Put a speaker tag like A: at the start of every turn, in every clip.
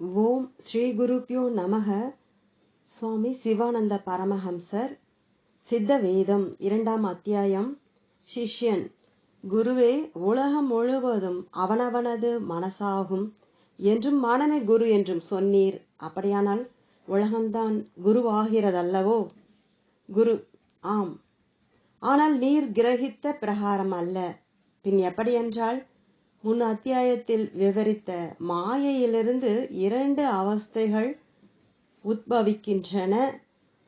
A: ஓம் ஸ்ரீ குருப்பியோ நமக. சுவாமி சிவானந்த பரமஹம்சர். சித்த வேதம் இரண்டாம் அத்தியாயம். சிஷ்யன். குருவே உலகம் முழுவதும் அவனவனது மனசாகும். என்றும் மனமே குரு என்றும் சொன்னீர். அப்படியானால் உலகம்தான் குருவாகிறதல்லவோ? குரு ஆம். ஆனால் நீர் கிரகித்த பிரகாரம் அல்ல. பின் எப்படியென்றால் முன் அத்தியாயத்தில் விவரித்த மாயையிலிருந்து இரண்டு அவஸ்தைகள் உத்பவிக்கின்றன.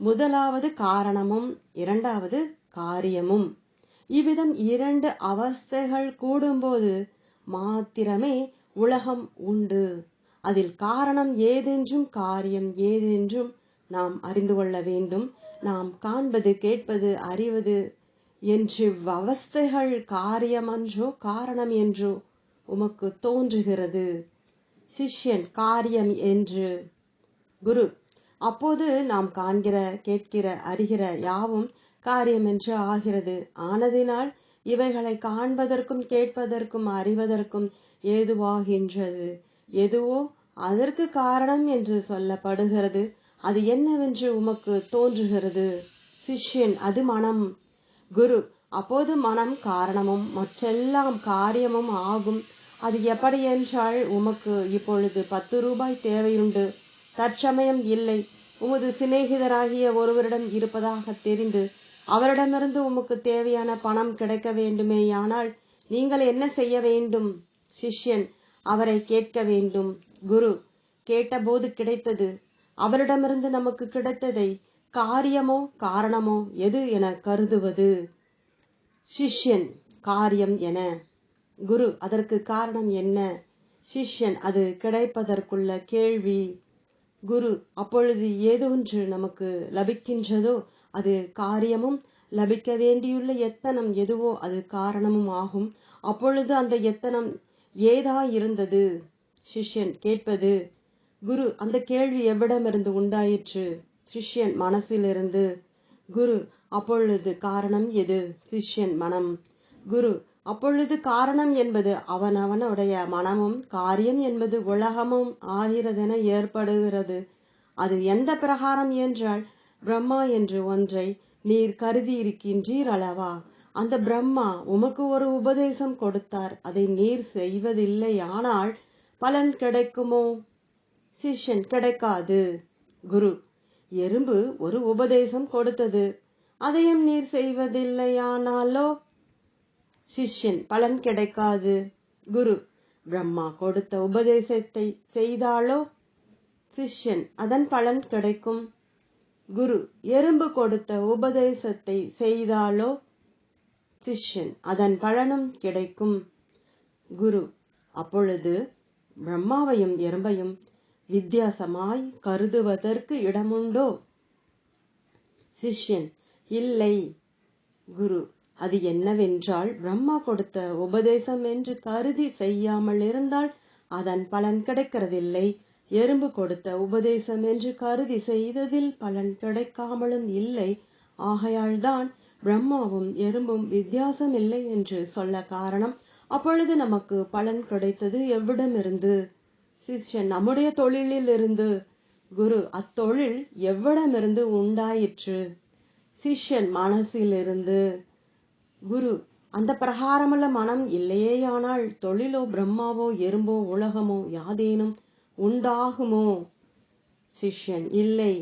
A: முதலாவது காரணமும் இரண்டாவது காரியமும். இவ்விதம் இரண்டு அவஸ்தைகள் கூடும்போது மாத்திரமே உலகம் உண்டு. அதில் காரணம் ஏதென்றும் காரியம் ஏதென்றும் நாம் அறிந்து கொள்ள வேண்டும். நாம் காண்பது கேட்பது அறிவது என்று அவஸ்தைகள் காரியமன்றோ காரணம் என்றோ உமக்கு தோன்றுகிறது. சிஷ்யன் காரியம் என்று. குரு அப்போது நாம் காண்கிற கேட்கிற அறிகிற யாவும் காரியம் என்று ஆகிறது. ஆனதினால் இவைகளை காண்பதற்கும் கேட்பதற்கும் அறிவதற்கும் ஏதுவாகின்றது. எதுவோ அதற்கு காரணம் என்று சொல்லப்படுகிறது. அது என்னவென்று உமக்கு தோன்றுகிறது? சிஷ்யன் அது மனம். குரு அப்போது மனம் காரணமும் மற்றெல்லாம் காரியமும் ஆகும். அது எப்படி என்றால் உமக்கு இப்பொழுது பத்து ரூபாய் தேவையுண்டு. தற்சமயம் இல்லை. உமது சிநேகிதராகிய ஒருவரிடம் இருப்பதாக தெரிந்து அவரிடமிருந்து உமக்கு தேவையான பணம் கிடைக்க வேண்டுமேயானால் நீங்கள் என்ன செய்ய வேண்டும்? சிஷ்யன் அவரை கேட்க வேண்டும். குரு கேட்டபோது கிடைத்தது. அவரிடமிருந்து நமக்கு கிடைத்ததை காரியமோ காரணமோ எது என கருதுவது? சிஷ்யன் காரியம் என. குரு அதற்கு காரணம் என்ன? சிஷ்யன் அது கிடைப்பதற்குள்ள கேள்வி. குரு அப்பொழுது ஏதொன்று நமக்கு லபிக்கின்றதோ அது காரியமும் லபிக்க வேண்டியுள்ள எத்தனம் எதுவோ அது காரணமும் ஆகும். அப்பொழுது அந்த எத்தனம் ஏதா இருந்தது சிஷ்யன் கேட்பது குரு அந்த கேள்வி எவ்விடமிருந்து உண்டாயிற்று? சிஷ்யன் மனசிலிருந்து குரு அப்பொழுது காரணம் எது? சிஷ்யன் மனம். குரு அப்பொழுது காரணம் என்பது அவனவனுடைய மனமும் காரியம் என்பது உலகமும் ஆகிறதென ஏற்படுகிறது. அது எந்த பிரகாரம் என்றால் பிரம்மா என்று ஒன்றை நீர் கருதி இருக்கின்றீர் அளவா அந்த பிரம்மா உமக்கு ஒரு உபதேசம் கொடுத்தார். அதை நீர் செய்வதில்லை. ஆனால் பலன் கிடைக்குமோ? சிஷ்யன் கிடைக்காது. குரு எறும்பு ஒரு உபதேசம் கொடுத்தது. அதையும் நீர் செய்வதில்லையானாலோ? சிஷ்யன் பலன் கிடைக்காது. குரு பிரம்மா கொடுத்த உபதேசத்தை செய்தாலோ? சிஷ்யன் அதன் பலன் கிடைக்கும். குரு எறும்பு கொடுத்த உபதேசத்தை செய்தாலோ? சிஷ்யன் அதன் பலனும் கிடைக்கும். குரு அப்பொழுது பிரம்மாவையும் எறும்பையும் வித்தியாசமாய் கருதுவதற்கு இடமுண்டோ? சிஷ்யன் இல்லை. குரு அது என்னவென்றால் பிரம்மா கொடுத்த உபதேசம் என்று கருதி செய்யாமல் இருந்தால் அதன் பலன் கிடைக்கிறதில்லை. எறும்பு கொடுத்த உபதேசம் என்று கருதி செய்ததில் பலன் கிடைக்காமலும் இல்லை. ஆகையால்தான் பிரம்மாவும் எறும்பும் வித்தியாசம் இல்லை என்று சொல்ல காரணம் அப்பொழுது நமக்கு பலன் கிடைத்தது எவ்விடமிருந்து? சிஷ்யன் நம்முடைய தொழிலில் இருந்து குரு அத்தொழில் எவ்விடமிருந்து உண்டாயிற்று? சிஷ்யன் மனசிலிருந்து. குரு அந்த பிரகாரமுள்ள மனம் இல்லையேயானால் தொழிலோ பிரம்மாவோ எறும்போ உலகமோ யாதேனும் உண்டாகுமோ? சிஷ்யன் இல்லை.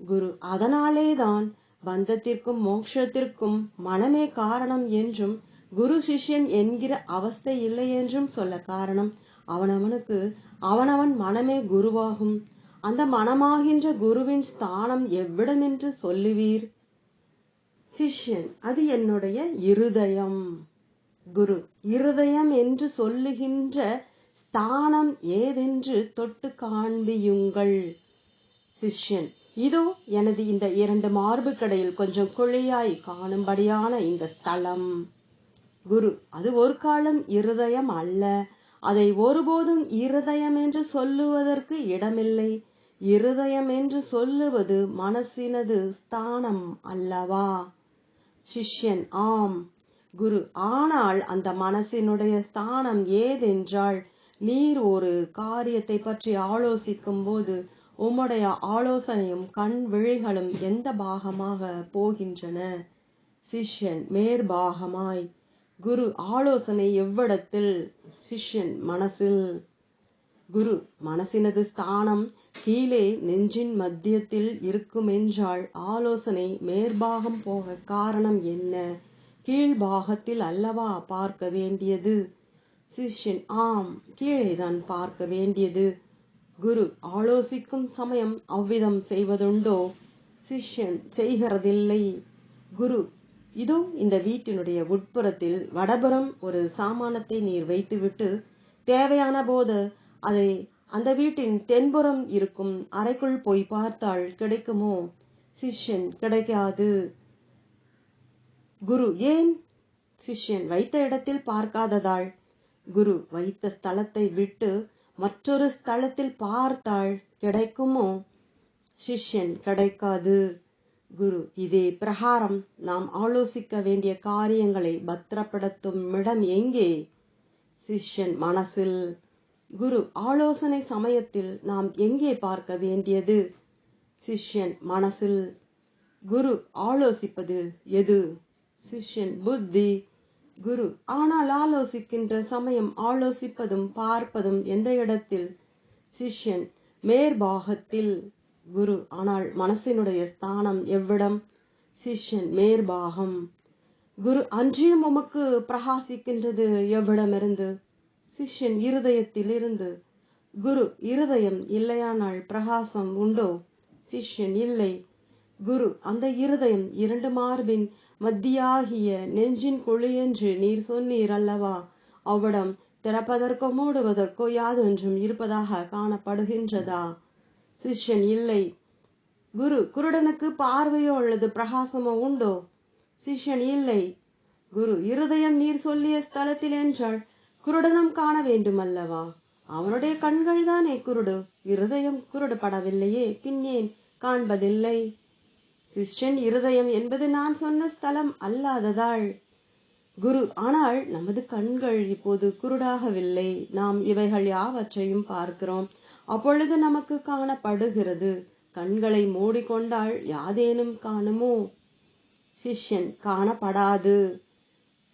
A: குரு அதனாலேதான் பந்தத்திற்கும் மோட்சத்திற்கும் மனமே காரணம் என்றும் குரு சிஷ்யன் என்கிற அவஸ்தை இல்லை என்றும் சொல்ல காரணம் அவனவனுக்கு அவனவன் மனமே குருவாகும். அந்த மனமாகின்ற குருவின் ஸ்தானம் எவ்விடமென்று சொல்லுவீர்? சிஷ்யன். அது என்னுடைய இருதயம். குரு இருதயம் என்று சொல்லுகின்ற ஸ்தானம் ஏதென்று தொட்டு காண்பியுங்கள். சிஷ்யன் இதோ எனது இந்த இரண்டு மார்பு கடையில் கொஞ்சம் குழியாய் காணும்படியான இந்த ஸ்தலம். குரு அது ஒரு காலம் இருதயம் அல்ல. அதை ஒருபோதும் இருதயம் என்று சொல்லுவதற்கு இடமில்லை. இருதயம் என்று சொல்லுவது மனசினது ஸ்தானம் அல்லவா? சிஷ்யன் ஆம் குரு ஆனால் அந்த மனசினுடைய ஸ்தானம் ஏதென்றால் நீர் ஒரு காரியத்தை பற்றி ஆலோசிக்கும் போது உம்முடைய ஆலோசனையும் கண் விழிகளும் எந்த பாகமாக போகின்றன? சிஷ்யன் மேற்பாகமாய். குரு ஆலோசனை எவ்விடத்தில்? சிஷ்யன் மனசில். குரு மனசினது ஸ்தானம் கீழே நெஞ்சின் மத்தியத்தில் இருக்குமென்றால் ஆலோசனை மேற்பாகம் போக காரணம் என்ன? கீழ்பாகத்தில் அல்லவா பார்க்க வேண்டியது? சிஷ்யன் ஆம் கீழேதான் பார்க்க வேண்டியது. குரு ஆலோசிக்கும் சமயம் அவ்விதம் செய்வதுண்டோ? சிஷ்யன் செய்கிறதில்லை. குரு இதோ இந்த வீட்டினுடைய உட்புறத்தில் வடபுறம் ஒரு சாமானத்தை நீர் வைத்துவிட்டு தேவையான போது அதை அந்த வீட்டின் தென்புறம் இருக்கும் அறைக்குள் போய் பார்த்தால் கிடைக்குமோ? சிஷ்யன் கிடைக்காது. குரு ஏன்? சிஷ்யன் வைத்த இடத்தில் பார்க்காததாள் குரு வைத்த ஸ்தலத்தை விட்டு மற்றொரு ஸ்தலத்தில் பார்த்தாள் கிடைக்குமோ? சிஷ்யன் கிடைக்காது. குரு இதே பிரகாரம் நாம் ஆலோசிக்க வேண்டிய காரியங்களை பத்திரப்படுத்தும் இடம் எங்கே? சிஷ்யன் மனசில் குரு ஆலோசனை சமயத்தில் நாம் எங்கே பார்க்க வேண்டியது? சிஷ்யன் மனசில். குரு ஆலோசிப்பது எது? சிஷ்யன் புத்தி. குரு ஆனால் ஆலோசிக்கின்ற சமயம் ஆலோசிப்பதும் பார்ப்பதும் எந்த இடத்தில்? சிஷ்யன் மேற்பாகத்தில். குரு ஆனால் மனசினுடைய ஸ்தானம் எவ்விடம்? சிஷ்யன் மேற்பாகம். குரு அன்றியும் உமக்கு பிரகாசிக்கின்றது எவ்விடமிருந்து? சிஷ்யன் இருதயத்திலிருந்து குரு இருதயம் இல்லையானால் பிரகாசம் உண்டோ? சிஷ்யன் இல்லை. குரு அந்த இருதயம் இரண்டு மார்பின் மத்தியாகிய நெஞ்சின் குழியென்று நீர் சொன்னீர் அல்லவா? அவ்விடம் திறப்பதற்கோ மூடுவதற்கோ யாதொன்றும் இருப்பதாக காணப்படுகின்றதா? சிஷ்யன் இல்லை. குரு குருடனுக்கு பார்வையோ அல்லது பிரகாசமோ உண்டோ? சிஷ்யன் இல்லை. குரு இருதயம் நீர் சொல்லிய ஸ்தலத்தில் என்றால் குருடனும் காண வேண்டுமல்லவா? அவனுடைய கண்கள் தானே குருடு. இருதயம் குருடுபடவில்லையே. பின் ஏன் காண்பதில்லை? சிஷ்யன் இருதயம் என்பது நான் சொன்ன ஸ்தலம் அல்லாததாள். குரு ஆனால் நமது கண்கள் இப்போது குருடாகவில்லை. நாம் இவைகள் யாவற்றையும் பார்க்கிறோம். அப்பொழுது நமக்கு காணப்படுகிறது. கண்களை மூடிக்கொண்டால் யாதேனும் காணுமோ? சிஷ்யன் காணப்படாது.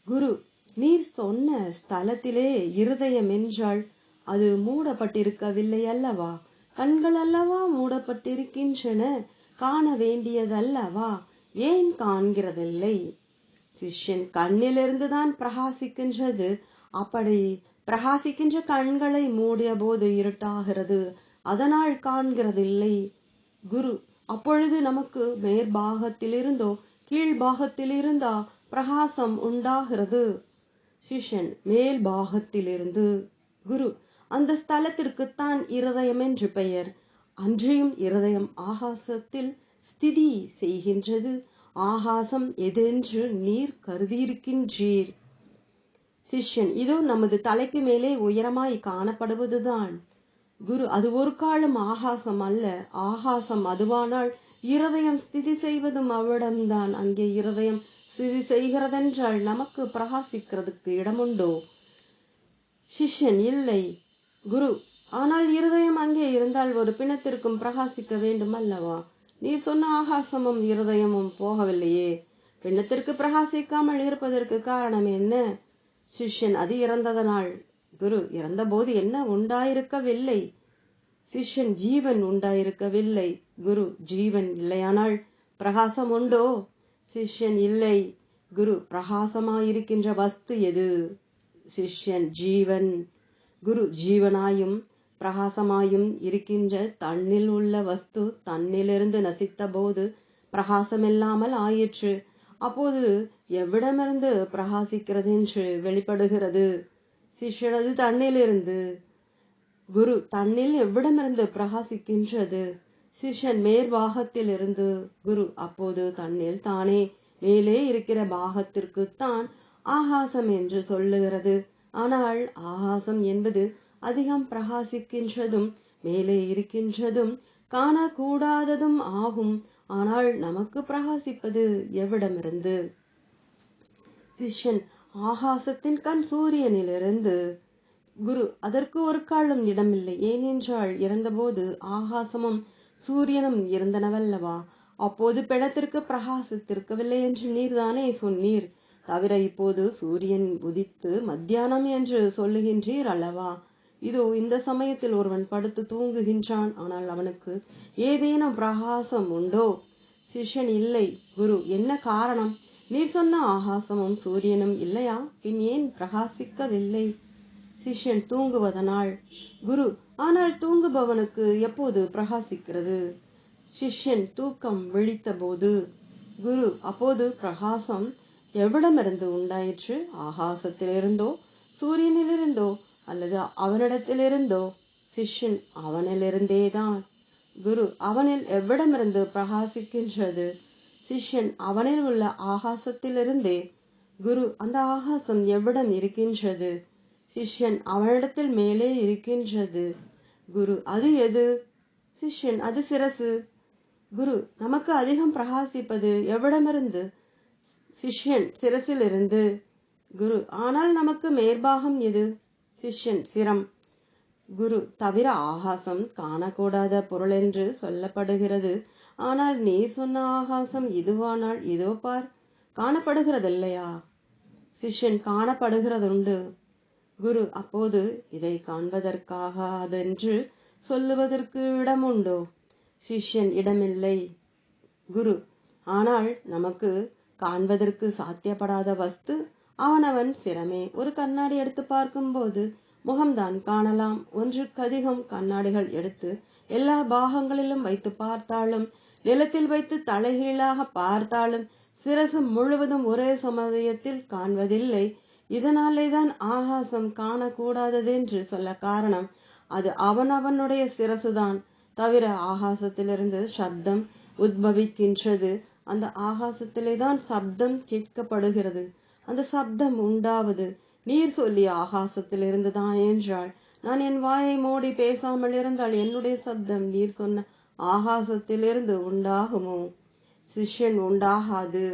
A: குரு நீர் சொன்ன ஸ்தலத்திலே இருதயம் என்றாள் அது மூடப்பட்டிருக்கவில்லை அல்லவா கண்கள் அல்லவா மூடப்பட்டிருக்கின்றன? காண வேண்டியதல்லவா? ஏன் காண்கிறதில்லை? சிஷ்யன் கண்ணிலிருந்து தான் பிரகாசிக்கின்றது. அப்படி பிரகாசிக்கின்ற கண்களை மூடிய போது இருட்டாகிறது. அதனால் காண்கிறதில்லை. குரு அப்பொழுது நமக்கு மேற்பாகத்திலிருந்தோ கீழ்பாகத்திலிருந்தா பிரகாசம் உண்டாகிறது. சிஷ்யன் மேல் பாகத்திலிருந்து குரு அந்த ஸ்தலத்திற்குத்தான் இருதயம் என்று பெயர். அன்றியும் இருதயம் ஆகாசத்தில் ஸ்திதி செய்கின்றது. ஆகாசம் எதென்று நீர் கருதியிருக்கின்றீர். சிஷ்யன் இதோ நமது தலைக்கு மேலே உயரமாய் காணப்படுவதுதான். குரு அது ஒரு காலம் ஆகாசம் அல்ல. ஆகாசம் அதுவானால் இருதயம் ஸ்திதி செய்வதும் அவ்விடம்தான். அங்கே இருதயம் ஸ்திதி செய்கிறதென்றால் நமக்கு பிரகாசிக்கிறதுக்கு இடமுண்டோ? சிஷ்யன் இல்லை. குரு ஆனால் இருதயம் அங்கே இருந்தால் ஒரு பிணத்திற்கும் பிரகாசிக்க வேண்டும் அல்லவா? நீ சொன்ன ஆகாசமும் இருதயமும் போகவில்லையே. பிணத்திற்கு பிரகாசிக்காமல் இருப்பதற்கு காரணம் என்ன? சிஷ்யன் அது இறந்ததனால். குரு இறந்தபோது என்ன உண்டாயிருக்கவில்லை? சிஷ்யன் ஜீவன் உண்டாயிருக்கவில்லை. குரு ஜீவன் இல்லையானால் பிரகாசம் உண்டோ? சிஷ்யன் இல்லை. குரு பிரகாசமாயிருக்கின்ற வஸ்து எது? சிஷ்யன் ஜீவன். குரு ஜீவனாயும் பிரகாசமாயும் இருக்கின்ற தன்னில் உள்ள வஸ்து தன்னிலிருந்து நசித்த போது பிரகாசமில்லாமல் ஆயிற்று. அப்போது எவ்விடமிருந்து பிரகாசிக்கிறது என்று வெளிப்படுகிறது? சிஷ்யனது தன்னிலிருந்து. குரு தன்னில் எவ்விடமிருந்து பிரகாசிக்கின்றது? சிஷ்யன் மேற்பாகத்தில் இருந்து குரு அப்போது தன்னில் தானே மேலே இருக்கிற பாகத்திற்கு தான் ஆகாசம் என்று சொல்லுகிறது. ஆனால் ஆகாசம் என்பது அதிகம் பிரகாசிக்கின்றதும் மேலே இருக்கின்றதும் காணக்கூடாததும் ஆகும். ஆனால் நமக்கு பிரகாசிப்பது எவ்விடமிருந்து? சிஷ்யன் ஆகாசத்தின் கண் சூரியனிலிருந்து குரு அதற்கு ஒரு காலம் இடமில்லை. ஏனென்றால் இறந்தபோது ஆகாசமும் சூரியனும் இருந்தனவல்லவா? அப்போது பிணத்திற்கு பிரகாசித்திருக்கவில்லை என்று நீர்தானே சொன்னீர். தவிர இப்போது சூரியன் உதித்து மத்தியானம் என்று சொல்லுகின்றீர் அல்லவா? இதோ இந்த சமயத்தில் ஒருவன் படுத்து தூங்குகின்றான். ஆனால் அவனுக்கு ஏதேனும் பிரகாசம் உண்டோ? சிஷ்யன் இல்லை குரு என்ன காரணம்? நீ சொன்ன ஆகாசமும் சூரியனும் இல்லையா? பின் ஏன் பிரகாசிக்கவில்லை? சிஷ்யன் தூங்குவதனால். குரு ஆனால் தூங்குபவனுக்கு எப்போது பிரகாசிக்கிறது? சிஷ்யன் தூக்கம் விழித்தபோது குரு அப்போது பிரகாசம் எவ்விடமிருந்து உண்டாயிற்று? ஆகாசத்திலிருந்தோ சூரியனிலிருந்தோ அல்லது அவனிடத்திலிருந்தோ? சிஷ்யன் அவனிலிருந்தேதான். குரு அவனில் எவ்விடமிருந்து பிரகாசிக்கின்றது? சிஷ்யன் அவனில் உள்ள ஆகாசத்திலிருந்தே குரு அந்த ஆகாசம் எவ்விடம் இருக்கின்றது? சிஷ்யன் அவனிடத்தில் மேலே இருக்கின்றது. குரு. அது எது? சிஷ்யன். அது சிரசு. குரு நமக்கு அதிகம் பிரகாசிப்பது எவ்விடமிருந்து? சிஷ்யன் சிரசிலிருந்து. குரு ஆனால் நமக்கு மேற்பாகம் எது? சிஷ்யன் சிரம். குரு தவிர ஆகாசம் காணக்கூடாத பொருள் என்று சொல்லப்படுகிறது. ஆனால் நீ சொன்ன ஆகாசம் இதுவானால் இதோ பார் காணப்படுகிறதில்லையா? சிஷ்யன் காணப்படுகிறதுண்டு. குரு அப்போது இதை காண்பதற்காக அதென்று சொல்லுவதற்கு உண்டோ சிஷ்யன் இடமில்லை. குரு ஆனால் நமக்கு காண்பதற்கு சாத்தியப்படாத வஸ்து அவனவன் சிரமே. ஒரு கண்ணாடி எடுத்து பார்க்கும்போது முகம்தான் காணலாம். ஒன்றுக்கு அதிகம் கண்ணாடிகள் எடுத்து எல்லா பாகங்களிலும் வைத்து பார்த்தாலும் நிலத்தில் வைத்து தலைகீழாக பார்த்தாலும் சிரசு முழுவதும் ஒரே சமயத்தில் காண்பதில்லை. இதனாலே தான் ஆகாசம் காணக்கூடாததென்று சொல்ல காரணம் அது அவனவனுடைய சிரசுதான். தவிர ஆகாசத்திலிருந்து சப்தம் உத்பவிக்கின்றது. அந்த ஆகாசத்திலே தான் சப்தம் கேட்கப்படுகிறது. அந்த சப்தம் உண்டாவது. நீர் சொல்லி ஆகாசத்திலிருந்து தான் என்றாள். நான் என் வாயை மூடி பேசாமல் இருந்தால் என்னுடைய சப்தம் நீர் சொன்ன ஆகாசத்திலிருந்து உண்டாகுமோ? சிஷ்யன் உண்டாகாது.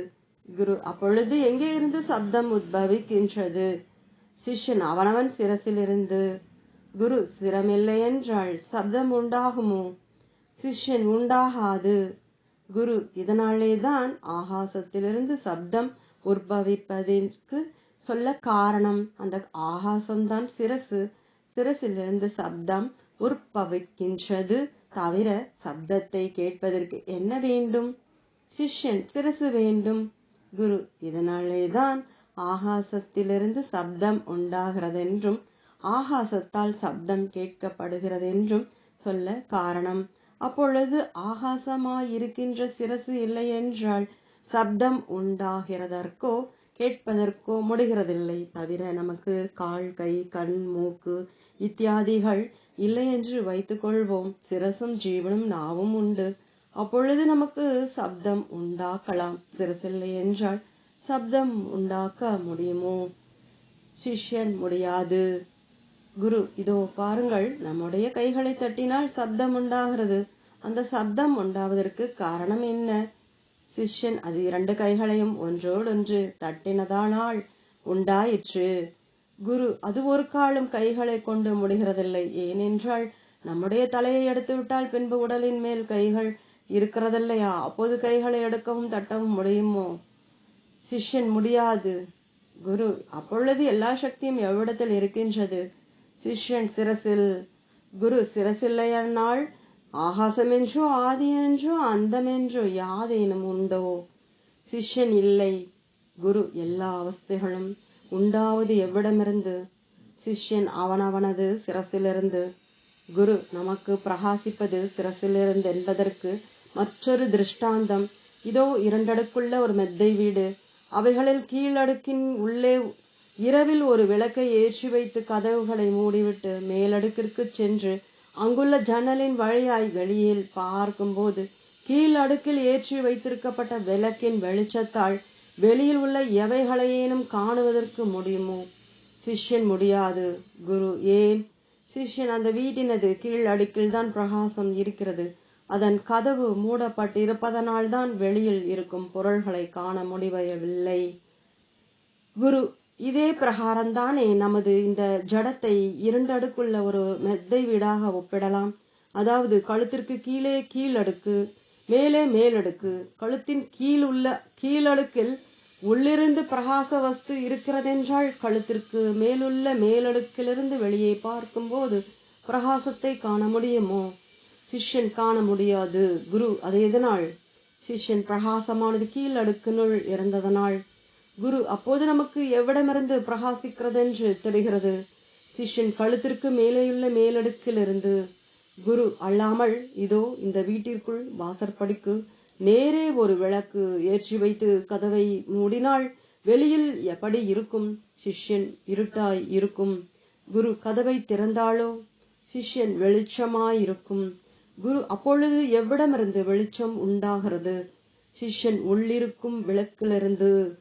A: குரு அப்பொழுது எங்கே இருந்து சப்தம் உத்பவிக்கின்றது? சிஷ்யன் அவனவன் சிரசிலிருந்து குரு சிரமில்லை என்றால் சப்தம் உண்டாகுமோ? சிஷ்யன் உண்டாகாது. குரு இதனாலே தான் ஆகாசத்திலிருந்து சப்தம் உற்பவிப்பதற்கு சொல்ல காரணம். அந்த ஆகாசம்தான் சிரசு. சிரசிலிருந்து சப்தம் உற்பவிக்கின்றது தவிர சப்தத்தை கேட்பதற்கு என்ன வேண்டும்? சிஷ்யன் சிரசு வேண்டும். குரு இதனாலே தான் ஆகாசத்திலிருந்து சப்தம் உண்டாகிறதென்றும் ஆகாசத்தால் சப்தம் கேட்கப்படுகிறதென்றும் சொல்ல காரணம். அப்பொழுது ஆகாசமாயிருக்கின்ற சிரசு இல்லையென்றால் சப்தம் உண்டாகிறதற்கோ கேட்பதற்கோ முடிகிறதில்லை தவிர நமக்கு கால் கை கண் மூக்கு இத்தியாதிகள் இல்லை என்று வைத்துக்கொள்வோம். சிரசும் ஜீவனும் நாவும் உண்டு. அப்பொழுது நமக்கு சப்தம் உண்டாக்கலாம். சிரசில்லை என்றால் சப்தம் உண்டாக்க முடியுமோ? சிஷ்யன் முடியாது. குரு இதோ பாருங்கள் நம்முடைய கைகளை தட்டினால் சப்தம் உண்டாகிறது. அந்த சப்தம் உண்டாவதற்கு காரணம் என்ன? சிஷ்யன் அது இரண்டு கைகளையும் ஒன்றோடொன்று தட்டினதானால் உண்டாயிற்று. குரு அது ஒரு காலம் கைகளை கொண்டு முடிகிறதில்லை. ஏனென்றால் நம்முடைய தலையை எடுத்துவிட்டால் பின்பு உடலின் மேல் கைகள் இருக்கிறதில்லையா? அப்போது கைகளை எடுக்கவும் தட்டவும் முடியுமோ? சிஷ்யன் முடியாது. குரு அப்பொழுது எல்லா சக்தியும் எவ்விடத்தில் இருக்கின்றது? சிஷ்யன் சிரசில். குரு சிரசில்லையனால் ஆகாசமென்றோ ஆதி என்றோ அந்தமென்றோ யாதேனும் உண்டோ? சிஷ்யன் இல்லை. குரு எல்லா அவஸ்தைகளும் உண்டாவது எவ்விடமிருந்து? சிஷ்யன் அவனவனது சிரசிலிருந்து. குரு நமக்கு பிரகாசிப்பது சிரசிலிருந்து என்பதற்கு மற்றொரு திருஷ்டாந்தம். இதோ இரண்டடுக்குள்ள ஒரு மெத்தை வீடு. அவைகளில் கீழடுக்கின் உள்ளே இரவில் ஒரு விளக்கை ஏற்றி வைத்து கதவுகளை மூடிவிட்டு மேலடுக்கிற்கு சென்று அங்குள்ள ஜன்னலின் வழியாய் வெளியில் பார்க்கும்போது கீழ் அடுக்கில் ஏற்றி வைத்திருக்கப்பட்ட விளக்கின் வெளிச்சத்தால் வெளியில் உள்ள எவைகளையேனும் காணுவதற்கு முடியுமோ? சிஷ்யன் முடியாது. குரு ஏன்? சிஷ்யன் அந்த வீட்டினது கீழ் அடுக்கில் தான் பிரகாசம் இருக்கிறது. அதன் கதவு மூடப்பட்டிருப்பதனால்தான் வெளியில் இருக்கும் பொருள்களை காண முடியவில்லை. குரு இதே பிரகாரம்தானே நமது இந்த ஜடத்தை இரண்டடுக்குள்ள ஒரு மெத்தை வீடாக ஒப்பிடலாம். அதாவது கழுத்திற்கு கீழே கீழடுக்கு மேலே மேலடுக்கு கழுத்தின் கீழ் உள்ள கீழடுக்கில் உள்ளிருந்து பிரகாச வஸ்து இருக்கிறதென்றால் கழுத்திற்கு மேலுள்ள மேலடுக்கிலிருந்து வெளியே பார்க்கும்போது பிரகாசத்தை காண முடியுமோ? சிஷ்யன் காண முடியாது. குரு அது எதனால்? சிஷ்யன் பிரகாசமானது கீழ் அடுக்கினுள் இறந்ததனால். குரு அப்போது நமக்கு எவ்விடமிருந்து பிரகாசிக்கிறதென்று தெரிகிறது? சிஷ்யன் கழுத்திற்கு மேலேயுள்ள மேலடுக்கிலிருந்து. குரு அல்லாமல் இதோ இந்த வீட்டிற்குள் வாசற்படிக்கு நேரே ஒரு விளக்கு ஏற்றி வைத்து கதவை மூடினால் வெளியில் எப்படி இருக்கும்? சிஷ்யன் இருட்டாய் இருக்கும். குரு கதவை திறந்தாலோ? சிஷ்யன் வெளிச்சமாயிருக்கும். குரு அப்பொழுது எவ்விடமிருந்து வெளிச்சம் உண்டாகிறது? சிஷ்யன் உள்ளிருக்கும் விளக்கிலிருந்து.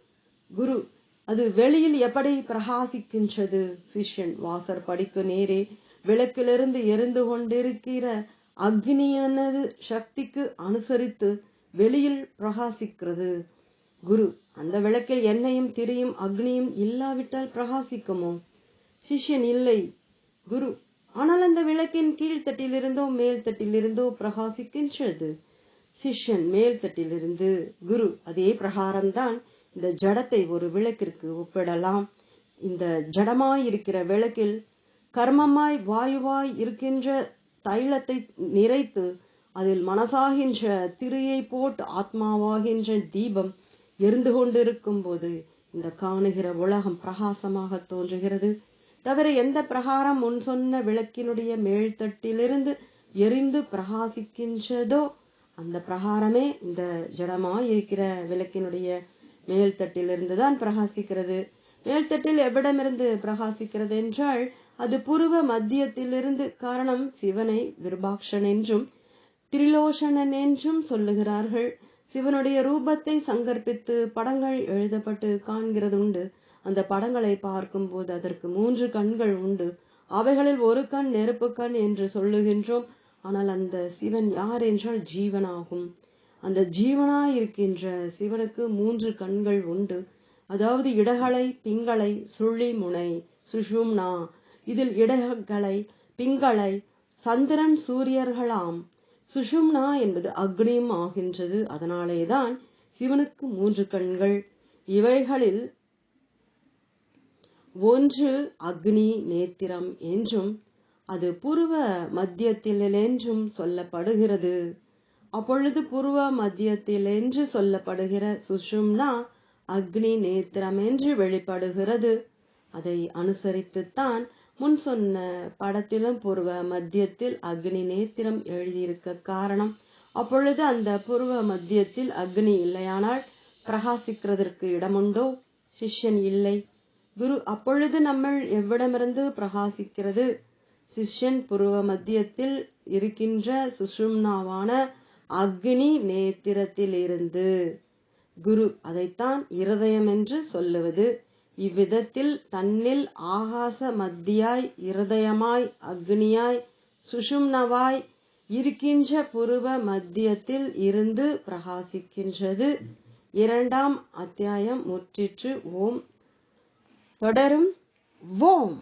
A: குரு அது வெளியில் எப்படி பிரகாசிக்கின்றது? சிஷ்யன் வாசற்படிக்கு நேரே விளக்கிலிருந்து எரிந்து கொண்டிருக்கிற அக்னியானது சக்திக்கு அனுசரித்து வெளியில் பிரகாசிக்கிறது. குரு அந்த விளக்கில் எண்ணெயும் திரியும் அக்னியும் இல்லாவிட்டால் பிரகாசிக்குமோ? சிஷ்யன் இல்லை. குரு ஆனால் அந்த விளக்கின் கீழ்த்தட்டிலிருந்தோ மேல் தட்டிலிருந்தோ பிரகாசிக்கின்றது சிஷ்யன் மேல் தட்டிலிருந்து குரு அதே பிரகாரம்தான் இந்த ஜடத்தை ஒரு விளக்கிற்கு ஒப்பிடலாம். இந்த ஜடமாயிருக்கிற விளக்கில் கர்மமாய் வாயுவாய் இருக்கின்ற தைலத்தை நிறைத்து அதில் மனசாகின்ற திரையை போட்டு ஆத்மாவாகின்ற தீபம் எரிந்து கொண்டிருக்கும் போது இந்த காணுகிற உலகம் பிரகாசமாக தோன்றுகிறது. தவிர எந்த பிரகாரம் முன் சொன்ன விளக்கினுடைய மேல்தட்டிலிருந்து எரிந்து பிரகாசிக்கின்றதோ அந்த பிரகாரமே இந்த ஜடமாய் இருக்கிற விளக்கினுடைய மேல்தட்டிலிருந்து தான் பிரகாசிக்கிறது. மேல்தட்டில் எவ்விடமிருந்து பிரகாசிக்கிறது என்றால் அது புருவ மத்தியத்திலிருந்து காரணம் சிவனை விருபாக்ஷன் என்றும் திரிலோஷணன் என்றும் சொல்லுகிறார்கள். சிவனுடைய ரூபத்தை சங்கற்பித்து படங்கள் எழுதப்பட்டு காண்கிறது உண்டு அந்த படங்களை பார்க்கும்போது அதற்கு மூன்று கண்கள் உண்டு. அவைகளில் ஒரு கண் நெருப்பு கண் என்று சொல்லுகின்றோம். ஆனால் அந்த சிவன் யார் என்றால் ஜீவனாகும். அந்த ஜீவனாய் இருக்கின்ற சிவனுக்கு மூன்று கண்கள் உண்டு. அதாவது இடகலை பிங்களை சுழி முனை சுஷும்னா. இதில் இடகலை பிங்களை சந்திரன் சூரியர்களாம். சுஷும்னா என்பது அக்னியும் ஆகின்றது. அதனாலேதான் சிவனுக்கு மூன்று கண்கள். இவைகளில் ஒன்று அக்னி நேத்திரம் என்றும் அது புருவ மத்தியத்தில் என்றும் சொல்லப்படுகிறது. அப்பொழுது புருவ மத்தியத்திலென்று சொல்லப்படுகிற சுஷும்னா அக்னி நேத்திரம் என்று வெளிப்படுகிறது. அதை அனுசரித்துத்தான் முன் சொன்ன படத்திலும் புருவ மத்தியத்தில் அக்னி நேத்திரம் எழுதியிருக்க காரணம் அப்பொழுது அந்த புருவ மத்தியத்தில் அக்னி இல்லையானால் பிரகாசிக்கிறதற்கு இடமுண்டோ? சிஷ்யன் இல்லை. குரு அப்பொழுது நம்மள் எவ்விடமிருந்து பிரகாசிக்கிறது? சிஷ்யன் புருவ மத்தியத்தில் இருக்கின்ற சுஷும்னாவான அக்னி நேத்திரத்திலிருந்து. குரு அதைத்தான் இருதயம் என்று சொல்லுவது. இவ்விதத்தில் தன்னில் ஆகாச மத்தியாய் இருதயமாய் அக்னியாய் சுஷும்னவாய் இருக்கின்ற புருவ மத்தியத்தில் இருந்து பிரகாசிக்கின்றது. இரண்டாம் அத்தியாயம் முற்றிற்று. ஓம் தொடரும். வோம்